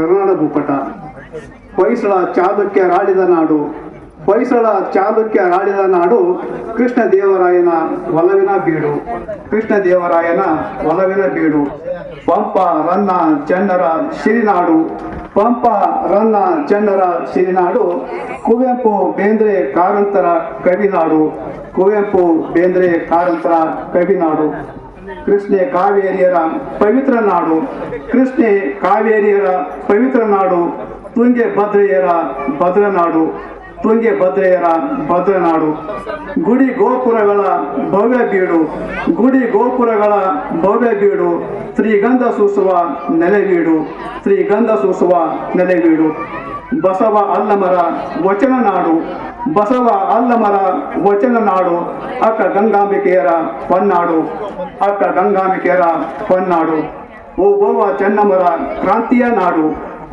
ಕರ್ನಾಡ ಭೂಪಟ. ಹೊಯ್ಸಳ ಚಾಲುಕ್ಯ ರಾಡಿದ ನಾಡು. ಹೊಯ್ಸಳ ಚಾದುಕ್ಯ ರಾಡಿದ ನಾಡು ಕೃಷ್ಣ ದೇವರಾಯನ ಒಲವಿನ ಬೀಡು. ಕೃಷ್ಣ ದೇವರಾಯನ ಒಲವಿನ ಬೀಡು. ಪಂಪ ರನ್ನ ಚನ್ನರ ಸಿರಿನಾಡು. ಪಂಪ ರನ್ನ ಚನ್ನರ ಸಿರಿನಾಡು. ಕುವೆಂಪು ಬೇಂದ್ರೆ ಕಾರಂತರ ಕವಿನಾಡು. ಕುವೆಂಪು ಬೇಂದ್ರೆ ಕಾರಂತರ ಕವಿನಾಡು. ಕೃಷ್ಣೆ ಕಾವೇರಿಯರ ಪವಿತ್ರ ನಾಡು, ಕೃಷ್ಣೆ ಕಾವೇರಿಯರ ಪವಿತ್ರ ನಾಡು, ತುಂಗೆ ಭದ್ರೆಯರ ಭದ್ರನಾಡು ತುಂಗೆ ಭದ್ರೆಯರ ಭದ್ರನಾಡು ಗುಡಿ ಗೋಪುರಗಳ ಭವ್ಯ ಬೀಡು, ಗುಡಿ ಗೋಪುರಗಳ ಭವ್ಯ ಬೀಡು ಶ್ರೀಗಂಧ ಸೂಸುವ ನೆಲೆಬೀಡು ಶ್ರೀಗಂಧ ಸೂಸುವ ನೆಲೆವೀಡು ಬಸವ ಅಲ್ಲಮರ ವಚನ ನಾಡು. ಬಸವ ಅಲ್ಲಮರ ವಚನ ನಾಡು. ಅಕ್ಕ ಗಂಗಾಂಬಿಕೆಯರ ಪನ್ನಾಡು. ಅಕ್ಕ ಗಂಗಾಂಬಿಕೆಯರ ಪನ್ನಾಡು. ಓ ಬೋವ ಚೆನ್ನಮರ ಕ್ರಾಂತಿಯ ನಾಡು.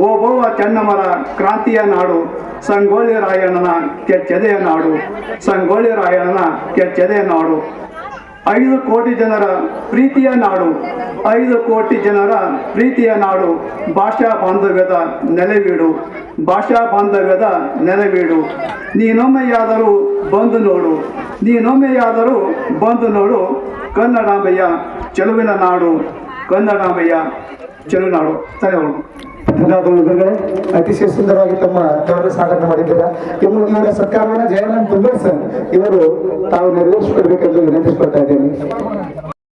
ಓ ಬೋವ ಚೆನ್ನಮರ ಕ್ರಾಂತಿಯ ನಾಡು. ಸಂಗೊಳ್ಳಿ ರಾಯಣ್ಣನ ಕೆಚ್ಚದೆಯ ನಾಡು. ಸಂಗೊಳ್ಳಿ ರಾಯಣ್ಣನ ಕೆಚ್ಚದೆಯ ನಾಡು. ಐದು ಕೋಟಿ ಜನರ ಪ್ರೀತಿಯ ನಾಡು, ಐದು ಕೋಟಿ ಜನರ ಪ್ರೀತಿಯ ನಾಡು, ಭಾಷಾ ಬಾಂಧವ್ಯದ ನೆಲೆವೀಡು, ಭಾಷಾ ಬಾಂಧವ್ಯದ ನೆಲೆವೀಡು. ನೀನೊಮ್ಮೆಯಾದರೂ ಬಂದು ನೋಡು, ನೀನೊಮ್ಮೆಯಾದರೂ ಬಂದು ನೋಡು, ಕನ್ನಡಾಂಬೆಯ ಚೆಲುವಿನ ನಾಡು, ಕನ್ನಡಾಂಬೆಯ ಚೆಲುನಾಡು ಸರಿ ಗುರುಗಳೇ. ಅತಿಶಯ ಸುಂದರವಾಗಿ ತಮ್ಮ ತವರು ಸ್ವಾಗತ ಮಾಡಿದ್ದೀರಾ? ಇವರು ಇವರ ಸರ್ಕಾರವನ್ನು ಜಯರಾಮ್ ತುಂಬ ಸರ್, ಇವರು ತಾವು ನೆರವೇರಿಸಿಕೊಡ್ಬೇಕೆಂದು ವಿನಂತಿಸಿಕೊಳ್ತಾ ಇದ್ದೇನೆ.